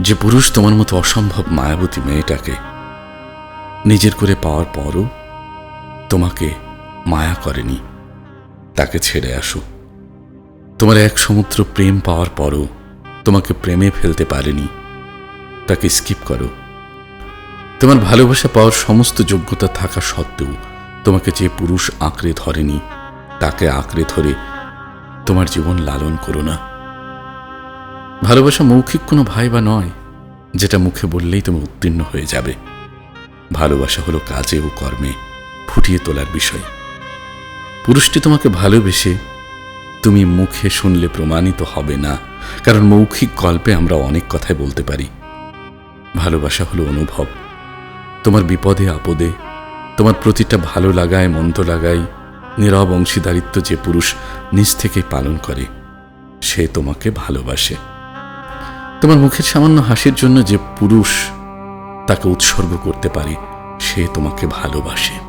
যে পুরুষ তোমার মতো অসম্ভব মায়াবতী মেয়েটাকে নিজের করে পাওয়ার পরও তোমাকে মায়া করেনি, তাকে ছেড়ে আসো। তোমার এক সমুদ্র প্রেম পাওয়ার পরও তোমাকে প্রেমে ফেলতে পারেনি, তাকে স্কিপ করো। তোমার ভালোবাসা পাওয়ার সমস্ত যোগ্যতা থাকা সত্ত্বেও তোমাকে যে পুরুষ আঁকড়ে ধরেনি, তাকে আঁকড়ে ধরে তোমার জীবন লালন করো না। ভালোবাসা মৌখিক কোনো ভাই বা নয়, যেটা মুখে বললেই তুমি উত্তীর্ণ হয়ে যাবে। ভালোবাসা হলো কাজে ও কর্মে ফুটিয়ে তোলার বিষয়। পুরুষটি তোমাকে ভালোবেসে তুমি মুখে শুনলে প্রমাণিত হবে না, কারণ মৌখিক গল্পে আমরা অনেক কথাই বলতে পারি। ভালোবাসা হলো অনুভব। তোমার বিপদে, আপদে, তোমার প্রতিটা ভালো লাগায়, মন্দ লাগায়, নীরব অংশীদারিত্ব যে পুরুষ নিজ থেকে পালন করে, সে তোমাকে ভালোবাসে। তোমার মুখের সামান্য হাসির জন্য যে পুরুষ তাকে উৎসর্গ করতে পারে সে তোমাকে ভালোবাসে।